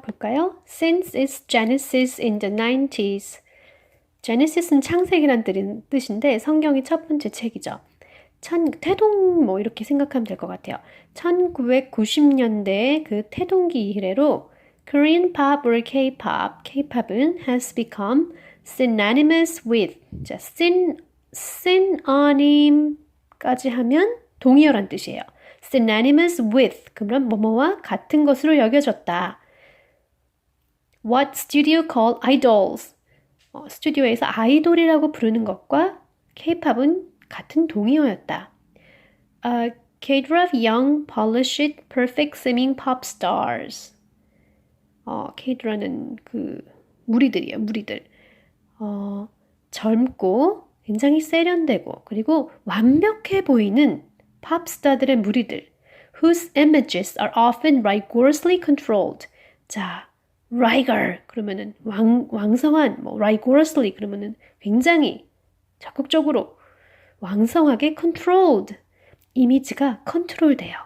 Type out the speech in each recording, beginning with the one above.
볼까요? Since its genesis in the 90s. Genesis는 창세기란 뜻인- 뜻인데 성경이 첫 번째 책이죠. 천, 태동 뭐 이렇게 생각하면 될 것 같아요. 1990년대 그 태동기 이래로 Korean pop or K-pop, K-pop은 has become synonymous with 자, syn, synonym까지 하면 동의어란 뜻이에요. synonymous with 그러면 뭐뭐와 같은 것으로 여겨졌다. What studio called idols 어, 스튜디오에서 아이돌이라고 부르는 것과 K-팝은 같은 동의어였다. A cadre of young, polished, perfect seeming pop stars. 어, 케이드라는 그 무리들이에요, 무리들. 어, 젊고 굉장히 세련되고 그리고 완벽해 보이는 팝스타들의 무리들. whose images are often rigorously controlled. 자, rigor 그러면은 왕, 왕성한 뭐 rigorously 그러면은 굉장히 적극적으로 왕성하게 controlled 이미지가 컨트롤돼요.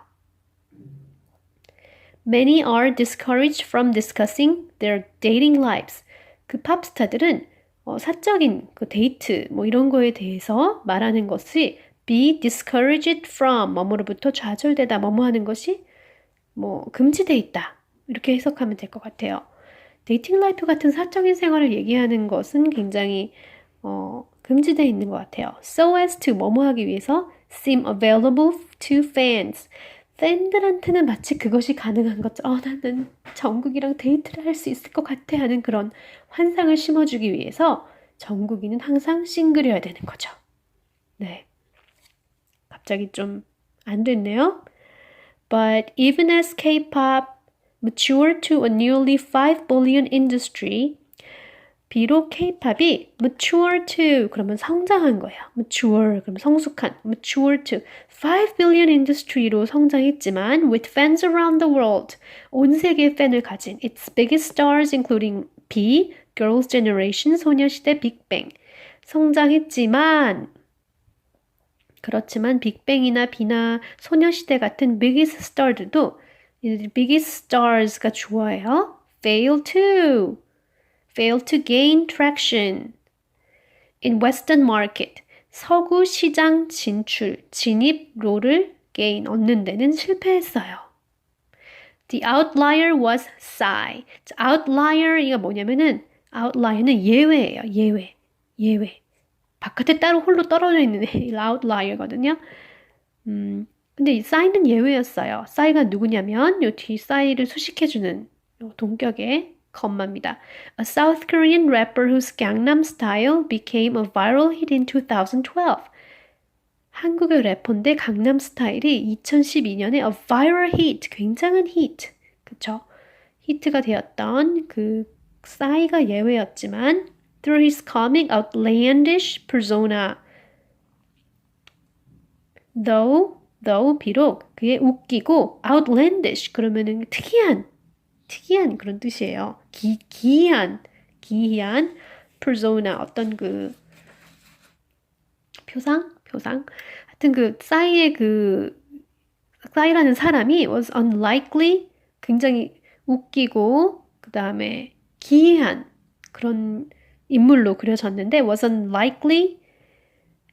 Many are discouraged from discussing their dating lives. 그 팝스타들은 어, 사적인 그 데이트 뭐 이런 거에 대해서 말하는 것이 be discouraged from 뭐뭐로부터 좌절되다 뭐뭐 하는 것이 뭐 금지돼 있다. 이렇게 해석하면 될 것 같아요. 데이팅 라이프 같은 사적인 생활을 얘기하는 것은 굉장히 어, 금지되어 있는 것 같아요. So as to 뭐뭐 하기 위해서 seem available to fans. 팬들한테는 마치 그것이 가능한 것처럼 어, 나는 정국이랑 데이트를 할 수 있을 것 같아 하는 그런 환상을 심어주기 위해서 정국이는 항상 싱글이어야 되는 거죠. 네. 갑자기 좀 안 됐네요. But even as K-pop matured to a nearly 5 billion industry, 비록 K-팝이 mature to 그러면 성장한 거예요. mature 그럼 성숙한 mature to 5 billion industry로 성장했지만 with fans around the world 온 세계의 팬을 가진 its biggest stars including B, Girls' Generation, 소녀시대, 빅뱅 성장했지만 그렇지만 빅뱅이나 비나 소녀시대 같은 biggest star들도 이 biggest stars가 좋아해요. fail to fail to gain traction in Western market. 서구 시장 진출, 진입로를 gain, 얻는 데는 실패했어요. The outlier was Psy. outlier 이가 뭐냐면은 outlier는 예외예요. 예외. 예외. 바깥에 따로 홀로 떨어져 있는 outlier거든요. 음, 근데 이 싸이는 예외였어요. 싸이가 누구냐면 요뒤 싸이를 수식해주는 요 동격의 컴마입니다. A South Korean rapper whose Gangnam Style became a viral hit in 2012. 한국의 래퍼인데 강남 스타일이 2012년에 a viral hit, 굉장한 히트, 그쵸? 히트가 되었던 그 싸이가 예외였지만 through his comic outlandish persona. though, though 비록 그의 웃기고 outlandish 그러면은 특이한, 특이한 그런 뜻이에요. 기, 기이한, 기이한 persona 어떤 그 표상, 표상. 하여튼 그 싸이의 그 싸이라는 사람이 was unlikely 굉장히 웃기고 그 다음에 기이한 그런 인물로 그려졌는데 was unlikely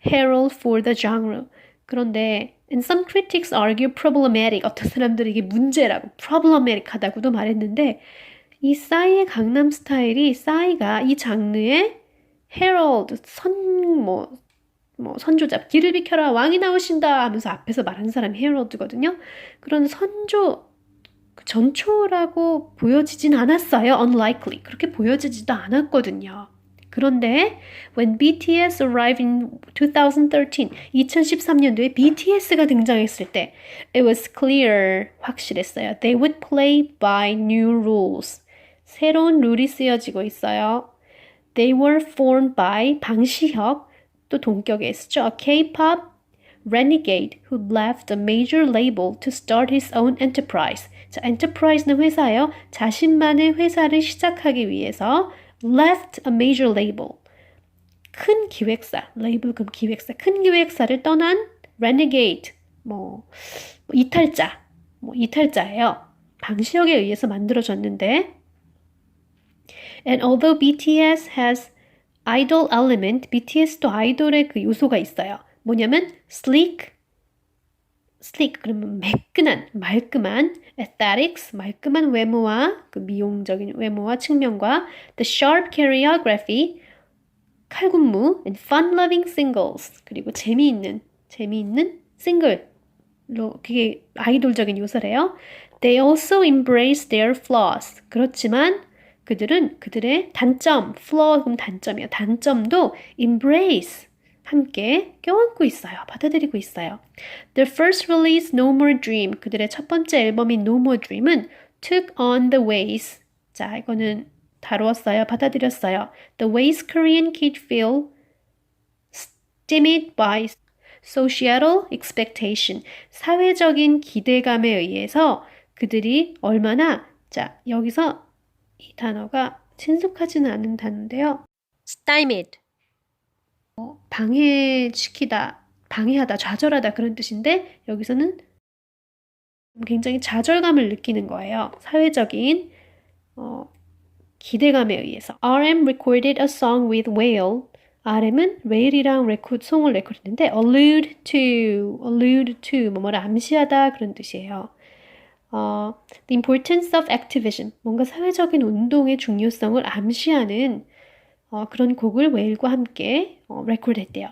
herald for the genre. 그런데 and some critics argue problematic. 어떤 사람들이 이게 문제라고 problematic하다고도 말했는데 이 싸이의 강남 스타일이 싸이가 이 장르의 herald 선뭐 뭐 선조잡 길을 비켜라 왕이 나오신다 하면서 앞에서 말하는 사람이 헤럴드거든요. 그런 선조 그 전초라고 보여지진 않았어요. unlikely 그렇게 보여지지도 않았거든요. 그런데 when BTS arrived in 2013, 2013년도에 BTS가 등장했을 때 it was clear, 확실했어요. They would play by new rules. 새로운 룰이 쓰여지고 있어요. They were formed by 방시혁, 또 동격에 S죠. A K-pop renegade who left a major label to start his own enterprise. 자, enterprise는 회사예요. 자신만의 회사를 시작하기 위해서 left a major label. 큰 기획사, 레이블 금 기획사, 큰 기획사를 떠난 renegade, 뭐, 뭐 이탈자, 뭐 이탈자예요. 방시혁에 의해서 만들어졌는데 And although BTS has idol element, BTS도 아이돌의 그 요소가 있어요. 뭐냐면 sleek, sleek 그러면 매끈한, 말끔한, aesthetics 말끔한 외모와 그 미용적인 외모와 측면과 the sharp choreography 칼군무 and fun-loving singles 그리고 재미있는 재미있는 싱글로 그게 아이돌적인 요소래요. They also embrace their flaws. 그렇지만 그들은 그들의 단점, flaw 그럼 단점이야. 단점도 embrace 함께 껴안고 있어요. 받아들이고 있어요. Their first release No More Dream 그들의 첫 번째 앨범인 No More Dream은 took on the ways 자 이거는 다루었어요. 받아들였어요. The ways Korean kids feel stymied by societal expectation 사회적인 기대감에 의해서 그들이 얼마나 자 여기서 이 단어가 친숙하지는 않은 단어인데요. stymied 어, 방해시키다, 방해하다, 좌절하다 그런 뜻인데 여기서는 굉장히 좌절감을 느끼는 거예요. 사회적인 어, 기대감에 의해서. RM recorded a song with Whale. RM은 웨일이랑 레코드 송을 레코드했는데 allude to, allude to 뭐뭐를 암시하다 그런 뜻이에요. 어, the importance of activism 뭔가 사회적인 운동의 중요성을 암시하는 어, 그런 곡을 웨일과 함께 어, 레코드했대요.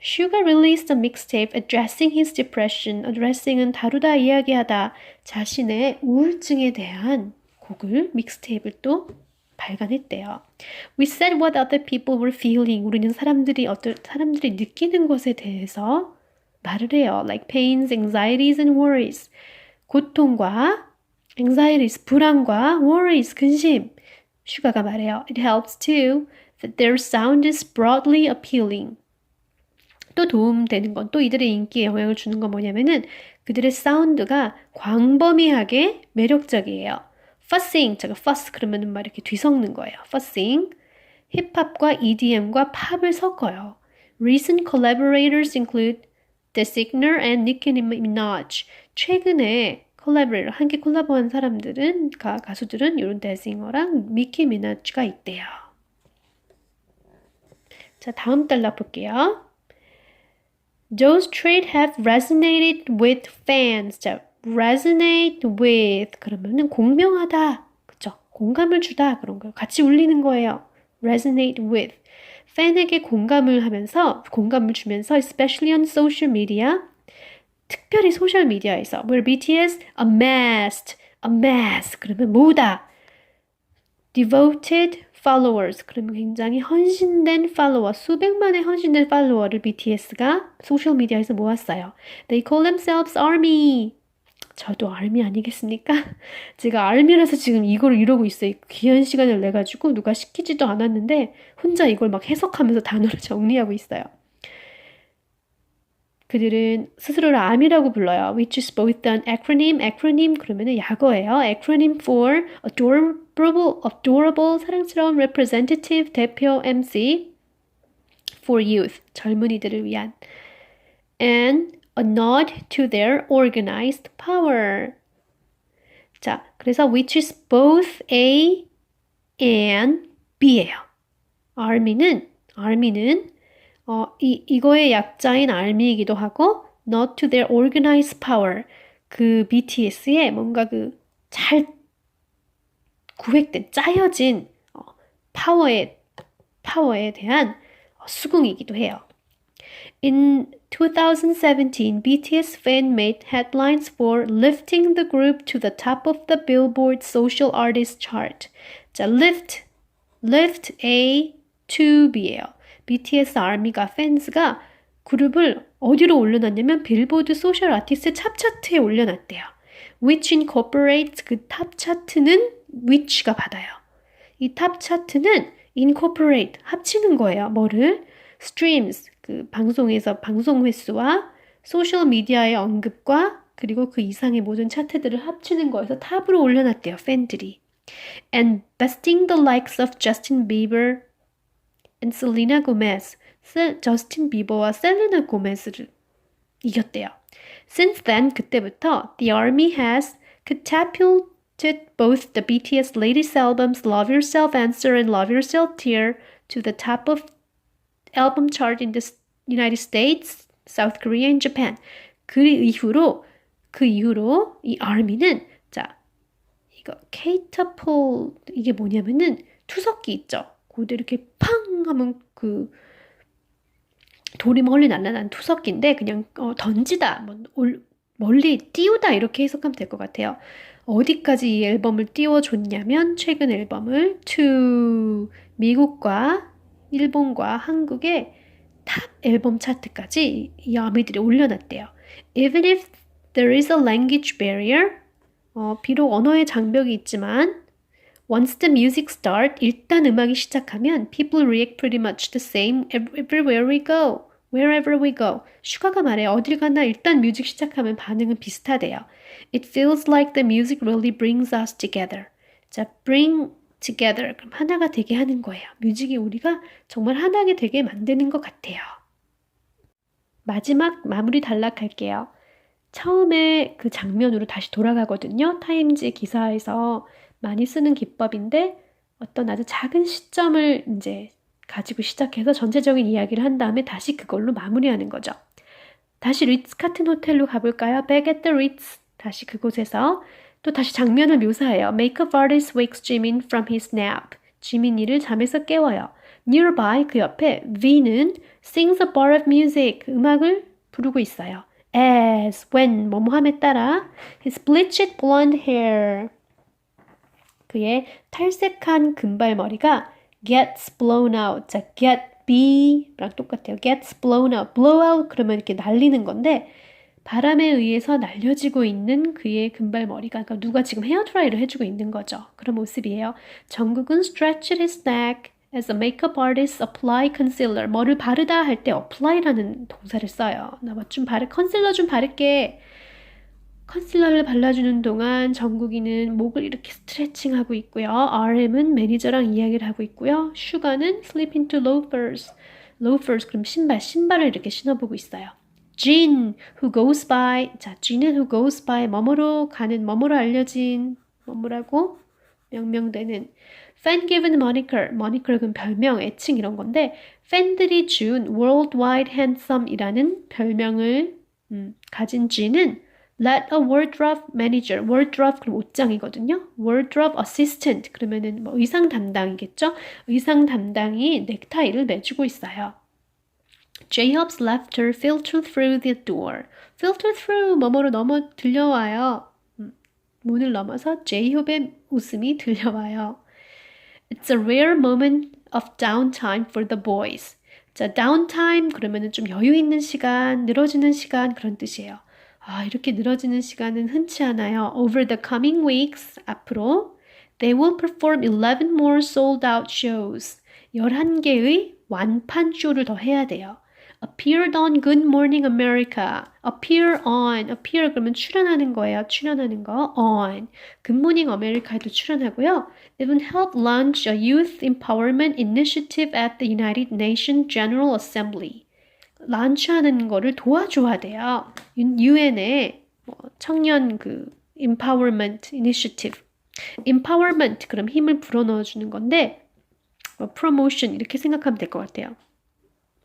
Sugar released a mixtape addressing his depression. addressing은 다루다, 이야기하다 자신의 우울증에 대한 곡을 믹스테이프를 또 발간했대요. We said what other people were feeling. 우리는 사람들이 어떤 사람들이 느끼는 것에 대해서 말을 해요. Like pains, anxieties, and worries. 고통과 anxieties, 불안과 worries, 근심. 슈가가 말해요. It helps too that their sound is broadly appealing. 또 도움되는 건 또 이들의 인기에 영향을 주는 건 뭐냐면은 그들의 사운드가 광범위하게 매력적이에요. fussing, 제가 fuss 그러면은 막 이렇게 뒤섞는 거예요. fussing. 힙합과 EDM과 팝을 섞어요. Recent collaborators include Designer and Nicki Minaj. 최근에 콜라보레이터 함께 콜라보한 사람들은 가, 가수들은 이런 데싱어랑 미키 미나츠가 있대요. 자, 다음 단락 볼게요. Those traits have resonated with fans. 자, resonate with 그러면은 공명하다. 그쵸? 공감을 주다. 그런 거예요. 같이 울리는 거예요. resonate with. 팬에게 공감을 하면서, 공감을 주면서, especially on social media. 특별히 소셜 미디어에서 where BTS amassed, amass 그러면 모으다. devoted followers 그러면 굉장히 헌신된 팔로워 수백만의 헌신된 팔로워를 BTS가 소셜 미디어에서 모았어요. They call themselves army. 저도 army 아니겠습니까? 제가 army라서 지금 이걸 이러고 있어요. 귀한 시간을 내 가지고 누가 시키지도 않았는데 혼자 이걸 막 해석하면서 단어를 정리하고 있어요. 그들은 스스로를 암이라고 불러요. which is both an acronym, acronym 그러면은 약어예요. acronym for adorable, adorable 사랑스러운 representative 대표 MC for youth 젊은이들을 위한 and a nod to their organized power. 자, 그래서 which is both A and B예요. army는 army는 어, 이, 이거의 약자인 army이기도 하고 not to their organized power 그 BTS의 뭔가 그 잘 구획된 짜여진 어, 파워에 파워에 대한 수긍이기도 해요. In 2017, BTS fan made headlines for lifting the group to the top of the Billboard Social Artist Chart. 자, lift, lift A to B예요. BTS 아미가 팬스가 그룹을 어디로 올려놨냐면 빌보드 소셜 아티스트 탑 차트에 올려놨대요. which incorporates 그 탑 차트는 which가 받아요. 이 탑 차트는 incorporate 합치는 거예요. 뭐를? streams 그 방송에서 방송 횟수와 소셜 미디어의 언급과 그리고 그 이상의 모든 차트들을 합치는 거에서 탑으로 올려놨대요. 팬들이. And besting the likes of Justin Bieber and Selena Gomez. 저스틴 비버와 셀레나 고메즈를 이겼대요. Since then, 그때부터 the army has catapult, both the BTS latest albums Love Yourself Answer and Love Yourself Tear to the top of album chart in the United States, South Korea, and Japan. 그 이후로 그 이후로 이 ARMY는 자 이거 케이터폴 이게 뭐냐면은 투석기 있죠. 고대 이렇게 팡 하면 그 돌이 멀리 날아난 투석기인데 그냥 어, 던지다 뭐, 올, 멀리 띄우다 이렇게 해석하면 될 것 같아요. 어디까지 이 앨범을 띄워줬냐면 최근 앨범을 to 미국과 일본과 한국의 탑 앨범 차트까지 이 아미들이 올려놨대요. Even if there is a language barrier, 어, 비록 언어의 장벽이 있지만 Once the music start, 일단 음악이 시작하면 people react pretty much the same everywhere we go. Wherever we go. 슈가가 말해 어딜 가나 일단 뮤직 시작하면 반응은 비슷하대요. It feels like the music really brings us together. 자, bring together. 그럼 하나가 되게 하는 거예요. 뮤직이 우리가 정말 하나가 되게 만드는 것 같아요. 마지막 마무리 단락할게요. 처음에 그 장면으로 다시 돌아가거든요. 타임즈 기사에서 많이 쓰는 기법인데 어떤 아주 작은 시점을 이제 가지고 시작해서 전체적인 이야기를 한 다음에 다시 그걸로 마무리하는 거죠. 다시 리츠 같은 호텔로 가볼까요? Back at the Ritz. 다시 그곳에서 또 다시 장면을 묘사해요. Makeup artist wakes Jimin from his nap. 지민이를 잠에서 깨워요. Nearby 그 옆에 V는 sings a bar of music. 음악을 부르고 있어요. As, when, 뭐뭐함에 따라 his bleached blonde hair. 그의 탈색한 금발머리가 gets blown out. 자, get be랑 똑같아요. gets blown out. blow out 그러면 이렇게 날리는 건데 바람에 의해서 날려지고 있는 그의 금발머리가 그러니까 누가 지금 헤어드라이를 해주고 있는 거죠. 그런 모습이에요. 정국은 stretched his neck as a makeup artist apply concealer. 뭐를 바르다 할 때 apply라는 동사를 써요. 나 뭐 좀 바르 컨실러 좀 바를게. 컨실러를 발라주는 동안 정국이는 목을 이렇게 스트레칭하고 있고요. RM은 매니저랑 이야기를 하고 있고요. 슈가는 slip into loafers. loafers 그럼 신발, 신발을 이렇게 신어보고 있어요. Jin, who goes by. 자, Jin은 who goes by 뭐뭐로 가는 뭐뭐로 알려진 뭐뭐라고 명명되는 fan given moniker. moniker 그 별명, 애칭 이런 건데 팬들이 준 worldwide handsome이라는 별명을 음, 가진 Jin은 let a wardrobe manager, wardrobe 그럼 옷장이거든요. wardrobe assistant 그러면은 뭐 의상 담당이겠죠. 의상 담당이 넥타이를 매주고 있어요. J-Hop's laughter filtered through the door. filter through 뭐뭐로 넘어 들려와요. 음, 문을 넘어서 J-Hop의 웃음이 들려와요. It's a rare moment of downtime for the boys. 자, downtime 그러면은 좀 여유 있는 시간, 늘어지는 시간 그런 뜻이에요. 아, 이렇게 늘어지는 시간은 흔치 않아요. Over the coming weeks, 앞으로 they will perform 11 more sold out shows. 11개의 완판 쇼를 더 해야 돼요. appeared on Good Morning America. appear on. appear 그러면 출연하는 거예요. 출연하는 거. on. Good Morning America에도 출연하고요. even help launch a youth empowerment initiative at the United Nations General Assembly. 란치하는 거를 도와줘야 돼요. 뭐 청년 그 empowerment initiative. empowerment 그럼 힘을 불어넣어 주는 건데 뭐 promotion 이렇게 생각하면 될 것 같아요.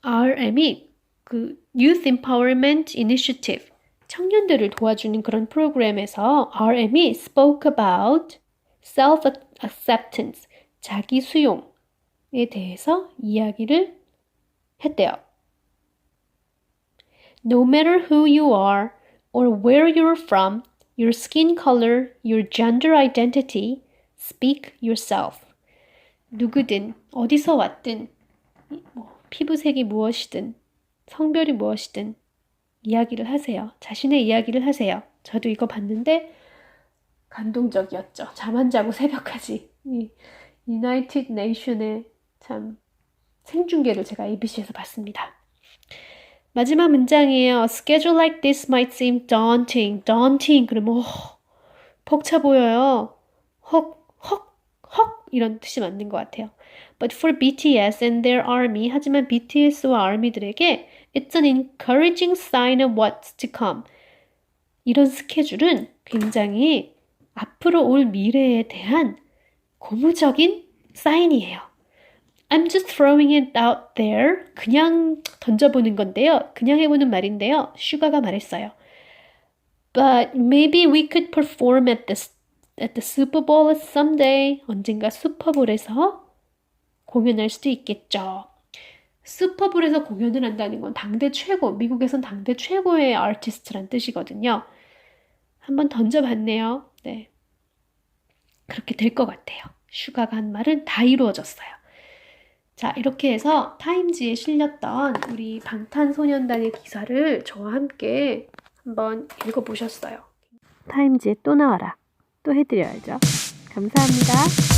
RM이 그 Youth Empowerment Initiative 청년들을 도와주는 그런 프로그램에서 RM이 spoke about self-acceptance 자기 수용에 대해서 이야기를 했대요. No matter who you are or where you're from, your skin color, your gender identity, speak yourself. 누구든 어디서 왔든 뭐, 피부색이 무엇이든 성별이 무엇이든 이야기를 하세요. 자신의 이야기를 하세요. 저도 이거 봤는데 감동적이었죠. 잠 안 자고 새벽까지 이 유나이티드 네이션의 참 생중계를 제가 ABC에서 봤습니다. 마지막 문장이에요. A schedule like this might seem daunting. daunting 그러면 어, 벅차 보여요. 헉, 헉, 헉 이런 뜻이 맞는 것 같아요. But for BTS and their army 하지만 BTS와 army들에게 it's an encouraging sign of what's to come. 이런 스케줄은 굉장히 앞으로 올 미래에 대한 고무적인 사인이에요. I'm just throwing it out there. 그냥 던져보는 건데요. 그냥 해보는 말인데요. 슈가가 말했어요. But maybe we could perform at the, at the Super Bowl someday. 언젠가 슈퍼볼에서 공연할 수도 있겠죠. 슈퍼볼에서 공연을 한다는 건 당대 최고, 미국에선 당대 최고의 아티스트란 뜻이거든요. 한번 던져봤네요. 네. 그렇게 될 것 같아요. 슈가가 한 말은 다 이루어졌어요. 자, 이렇게 해서 타임지에 실렸던 우리 방탄소년단의 기사를 저와 함께 한번 읽어보셨어요. 타임지에 또 나와라. 또 해드려야죠. 감사합니다.